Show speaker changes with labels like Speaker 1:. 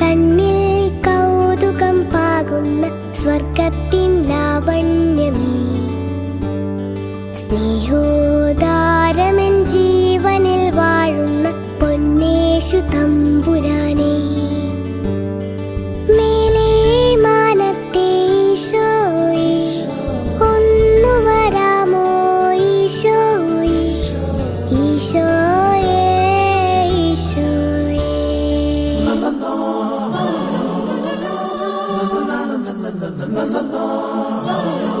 Speaker 1: കണ്ണിൽ കൗതുകം പാകുന്ന സ്വർഗത്തിൻ ലാവണ്യമേ. സ്നേഹോദാരമൻ ജീവനിൽ വാഴുന്ന പൊന്നേശു തമ്പുരാൻ. la la
Speaker 2: la.